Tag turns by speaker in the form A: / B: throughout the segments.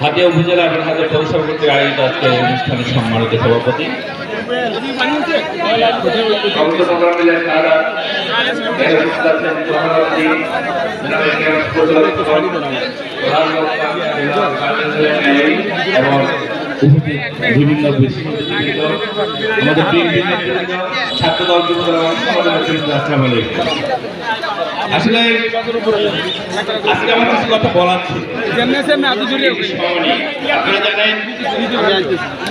A: হাতিয়া উপজেলা এবং হাতিয়া পৌরসভা কর্তৃক আয়োজিত আজকে এই অনুষ্ঠানের সম্মানিত সভাপতি। এবং ছাত্র দল সমাজের আলাইকুম। আসলে আজকে আমার কিছু কথা বলার ছিল। আপনারা জানেন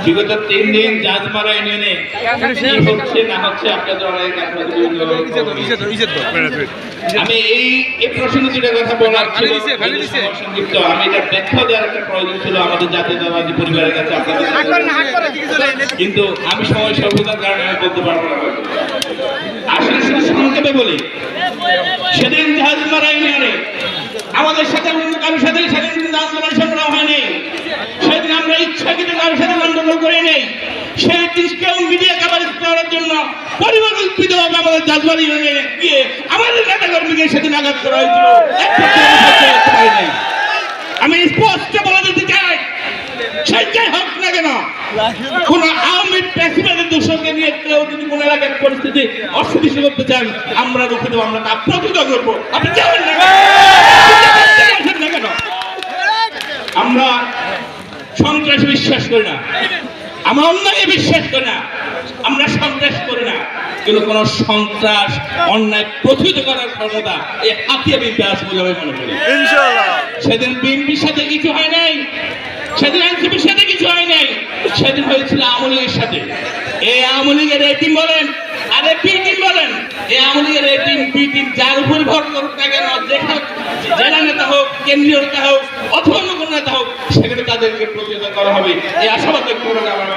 A: বিগত তিন দিন জাজমারা ইউনিয়নে হচ্ছে না হচ্ছে আপনাদের অনেক আমি এই এই প্রসঙ্গে যেটা কথা বলার ছিল সময় সংক্ষিপ্ত আমি এটা ব্যাখ্যা দেওয়ার একটা প্রয়োজন ছিল আমাদের জাতীয়তাবাদী পরিবারের কাছে কিন্তু আমি সময় স্বল্পতার কারণে আমি বলতে পারব না। আসলে শুধু সংক্ষেপে বলি আমাদের সাথে কারোর সাথে সেদিন আন্দোলন সংগ্রাম সাথে আন্দোলন নেই। সেই দিনকেও মিডিয়া কাভারেজ করার জন্য। আমি স্পষ্ট বলে দিতে চাই হোক না কেন, কোন আওয়ামী কেউ যদি কোন এলাকার পরিস্থিতি অস্থিতিশীল করতে চান আমরা রুখে দেবো আমরা তা প্রতিরোধ করব। আপনি যাবেন না কেন? আমরা সন্ত্রাস বিশ্বাস করি না। আমরা অন্যায় বিশ্বাস করি না। আমরা সন্ত্রাস করি না। কিন্তু কোন সন্ত্রাস অন্যায় প্রতিহত করার ক্ষমতা এই হাতিয়া বিদ্যাস বলে আমি মনে করি। সেদিন বিএনপির সাথে কিছু হয় নাই। সেদিন এনসিপির সাথে কিছু হয় নাই। সেদিন হয়েছিল আমলের সাথে। এই আওয়ামী লীগের এই টিম বলেন, আরে বি টিম বলেন, এই আওয়ামী লীগের এই টিম বি টিম যার উপর ভর করুক না কেন করা হবে। এই আশাবাদ করে আমার